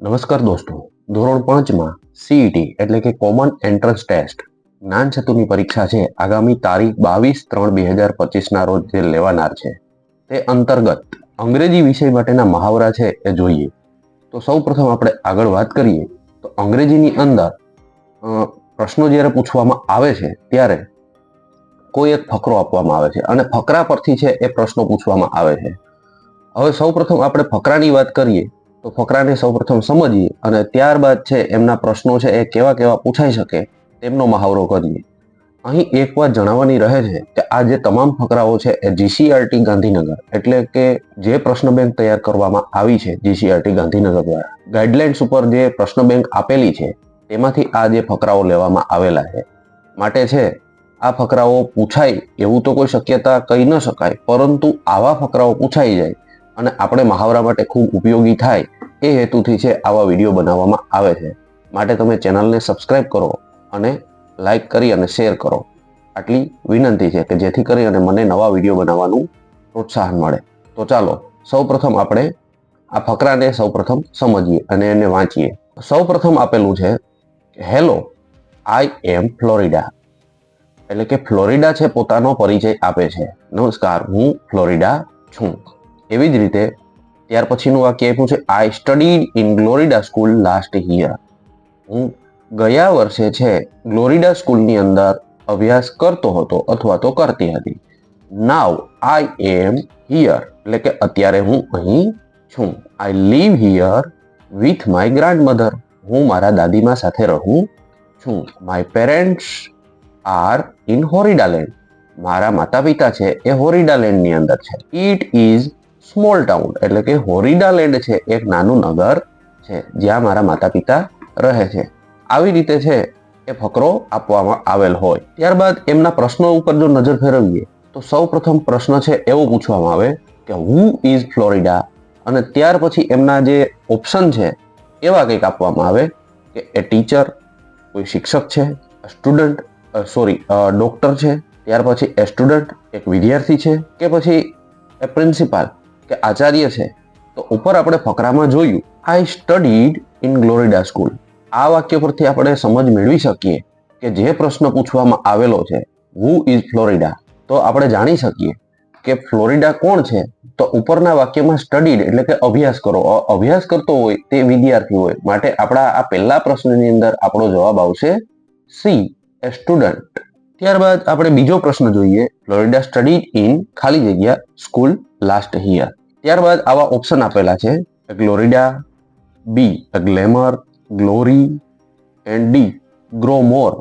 નમસ્કાર દોસ્તો. ધોરણ પાંચમાં સીઈટી એટલે કે કોમન એન્ટ્રન્સ ટેસ્ટ જ્ઞાન સેતુની પરીક્ષા છે આગામી તારીખ બાવીસ ત્રણ બે હજાર પચીસના રોજ જે લેવાનાર છે તે અંતર્ગત અંગ્રેજી વિષય માટેના મહાવરા છે એ જોઈએ. તો સૌ પ્રથમ આપણે આગળ વાત કરીએ તો અંગ્રેજીની અંદર પ્રશ્નો જ્યારે પૂછવામાં આવે છે ત્યારે કોઈ એક ફકરો આપવામાં આવે છે અને ફકરા પરથી છે એ પ્રશ્નો પૂછવામાં આવે છે. હવે સૌ પ્રથમ આપણે ફકરાની વાત કરીએ તો ફકરાને સૌપ્રથમ સમજીએ અને ત્યારબાદ છે એમના પ્રશ્નો છે એ કેવા કેવા પૂછાઈ શકે તેમનો મહાવરો કરીએ. અહીં એક વાત જણાવવાની રહે છે કે આ જે તમામ ફકરાઓ છે એ જીસીઆરટી ગાંધીનગર એટલે કે જે પ્રશ્ન બેંક તૈયાર કરવામાં આવી છે જીસીઆરટી ગાંધીનગર દ્વારા ગાઈડલાઇન્સ ઉપર જે પ્રશ્ન બેંક આપેલી છે તેમાંથી આ જે ફકરાઓ લેવામાં આવેલા છે. માટે છે, આ ફકરાઓ પૂછાય એવું તો કોઈ શક્યતા કહી ન શકાય, પરંતુ આવા ફકરાઓ પૂછાઈ જાય અને આપણે મહાવરા માટે ખૂબ ઉપયોગી થાય એ હેતુથી છે આવા વીડિયો બનાવવામાં આવે છે. માટે તમે ચેનલને સબસ્ક્રાઇબ કરો અને લાઈક કરી અને શેર કરો. આટલી વિનંતી છે કે જેથી કરી અને મને નવા વીડિયો બનાવવાનું પ્રોત્સાહન મળે. તો ચાલો, સૌપ્રથમ આપણે આ ફકરાને સૌપ્રથમ સમજીએ અને એને વાંચીએ. સૌપ્રથમ આપેલું છે હેલો, આઈ એમ ફ્લોરિડા. એટલે કે ફ્લોરિડા છે પોતાનો પરિચય આપે છે. નમસ્કાર, હું ફ્લોરિડા છું. એવી જ રીતે ત્યાર પછીનું વાક્ય આપ્યું છે I studied in Glorida school last year હું ગયા વર્ષે છે ગ્લોરિડા સ્કૂલની અંદર અભ્યાસ કરતો હતો અથવા તો કરતી હતી. નાવ આઈ એમ હિયર એટલે કે અત્યારે હું અહીં છું. I live here with my grandmother હું મારા દાદીમા સાથે રહું છું. My parents are in Horidaland મારા માતા પિતા છે એ હોરિડાલેન્ડની અંદર છે. ઇટ ઇઝ સ્મોલ ટાઉન એટલે કે હોરિડાલેન્ડ છે, એક નાનું નગર છે, જ્યાં મારા માતા પિતા રહે છે. આવી રીતે છે એ ફકરો આપવામાં આવેલ હોય. ત્યારબાદ એમના પ્રશ્નો ઉપર જો નજર ફેરવીએ, તો સૌ પ્રથમ પ્રશ્ન છે એવો પૂછવામાં આવે કે હુ ઇઝ ફ્લોરિડા અને ત્યાર પછી એમના જે ઓપ્શન છે એવા કંઈક આપવામાં આવે કે એ ટીચર કોઈ શિક્ષક છે સ્ટુડન્ટ સોરી ડોક્ટર છે. ત્યાર પછી એ સ્ટુડન્ટ એક વિદ્યાર્થી છે કે પછી એ પ્રિન્સિપાલ કે આચાર્ય છે, તો ઉપર આપણે ફકરામાં જોયું I studied in Glorida school આ વાક્ય પરથી આપણે સમજ મેળવી શકીએ કે જે પ્રશ્ન પૂછવામાં આવેલો છે હુ ઇઝ ફ્લોરિડા તો આપણે જાણી શકીએ કે ફ્લોરિડા કોણ છે, તો ઉપરના વાક્યમાં સ્ટડીડ એટલે કે અભ્યાસ કરો. અભ્યાસ કરતો હોય તે વિદ્યાર્થી હોય. માટે આપણા આ પહેલા પ્રશ્નની અંદર આપણો જવાબ આવશે સી એ સ્ટુડન્ટ ત્યારબાદ આપણે બીજો પ્રશ્ન જોઈએ ફ્લોરિડા સ્ટડીડ ઇન ખાલી જગ્યા સ્કૂલ લાસ્ટ હિયર ત્યારબાદ આવા ઓપ્શન આપેલા છે. Glorida B glamour glory and D grow more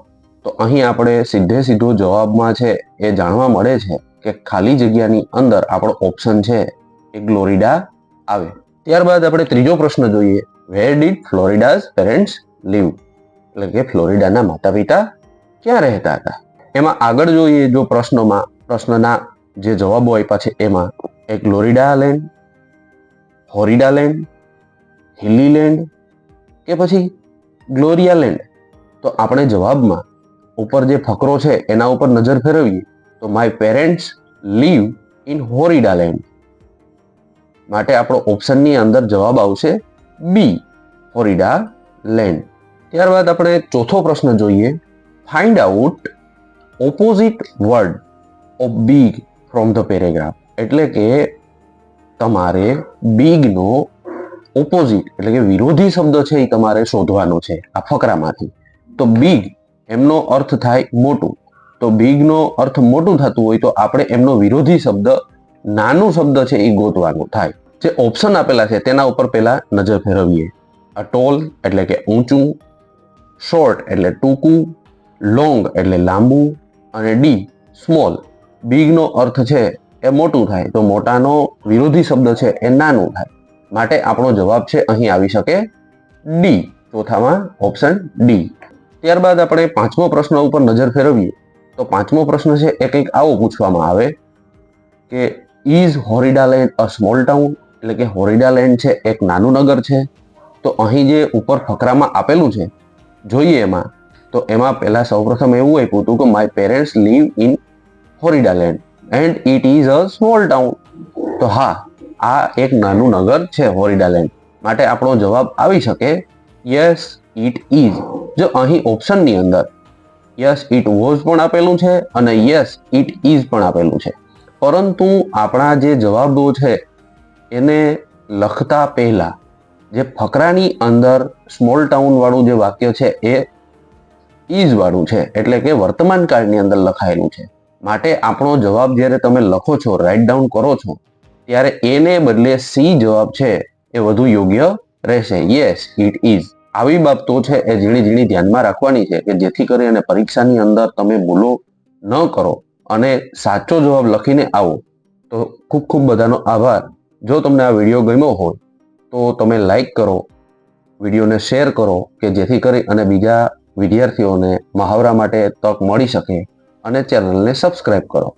તો અહીં આપણે સીધે સીધો જવાબમાં છે, એ જાણવા મળે છે કે ખાલી જગ્યાની અંદર આપણો ઓપ્શન છે એ ગ્લોરિડા આવે. ત્યારબાદ આપણે ત્રીજો પ્રશ્ન જોઈએ. Where did Florida's parents live એટલે કે ફ્લોરિડાના માતા પિતા ક્યાં રહેતા હતા? એમાં આગળ જોઈએ જો પ્રશ્નોમાં, પ્રશ્નના જે જવાબો આપ્યા છે એમાં એક Glorida land Horida land, hilly land કે પછી ગ્લોરિયા લેન્ડ? તો આપણે જવાબમાં ઉપર જે ફકરો છે એના ઉપર નજર ફેરવીએ તો my parents live in Horida land માટે આપણો ઓપ્શનની અંદર જવાબ આવશે બી હોરિડા લેન્ડ ત્યારબાદ આપણે ચોથો પ્રશ્ન જોઈએ. Find out opposite word of big from the paragraph એટલે કે તમારે બીગનો ઓપોઝિટ એટલે કે વિરોધી શબ્દ છે એ તમારે શોધવાનો છે આ ફકરામાંથી. તો બીગ, એમનો અર્થ થાય મોટું. તો બીગનો અર્થ મોટું થતું હોય તો આપણે એમનો વિરોધી શબ્દ, નાનું શબ્દ છે એ ગોતવાનો થાય. જે ઓપ્શન આપેલા છે તેના ઉપર પહેલા નજર ફેરવીએ. આ ટોલ એટલે કે ઊંચું શોર્ટ એટલે ટૂંકું લોંગ એટલે લાંબુ અને ડી સ્મોલ બીગનો અર્થ છે એ મોટું થાય. તો મોટાનો વિરોધી શબ્દ છે એ નાનું થાય. માટે આપણો જવાબ છે અહીં આવી શકે ડી ચોથામાં ઓપ્શન ડી ત્યારબાદ આપણે પાંચમો પ્રશ્ન ઉપર નજર ફેરવીએ. તો પાંચમો પ્રશ્ન છે એ કંઈક આવો પૂછવામાં આવે કે is Horidaland a small town એટલે કે હોરિડાલેન્ડ છે એક નાનું નગર છે. તો અહીં જે ઉપર ફકરામાં આપેલું છે, જોઈએ એમાં. તો એમાં પહેલાં સૌપ્રથમ એવું આપ્યું હતું કે my parents live in Horidaland and it is a small town તો હા, આ એક નાનું નગર છે હોરિડાલેન્ડ માટે આપણો જવાબ આવી શકે યસ ઇટ ઇઝ જો અહીં ઓપ્શનની અંદર યસ ઇટ વોઝ પણ આપેલું છે અને યસ ઇટ ઇઝ પણ આપેલું છે. પરંતુ આપણા જે જવાબો છે, એને લખતા પહેલાં, જે ફકરાની અંદર સ્મોલ ટાઉનવાળું જે વાક્ય છે, એ ઇઝવાળું છે. એટલે કે વર્તમાન કાળની અંદર લખાયેલું છે. માટે આપણો જવાબ જ્યારે તમે લખો છો રાઇટ ડાઉન કરો છો, ત્યારે એને બદલે સી જવાબ છે એ વધુ યોગ્ય રહેશે. યસ ઇટ ઇઝ આવી બાબતો છે એ ઝીણી ઝીણી ધ્યાનમાં રાખવાની છે કે જેથી કરી અને પરીક્ષાની અંદર તમે ભૂલો ન કરો અને સાચો જવાબ લખીને આવો. તો ખૂબ ખૂબ બધાનો આભાર. જો તમને આ વીડિયો ગમ્યો હોય, તો તમે લાઈક કરો, વિડીયોને શેર કરો કે જેથી કરી અને બીજા વિદ્યાર્થીઓને મહાવરા માટે તક મળી શકે. અને ચેનલને સબસ્ક્રાઇબ કરો.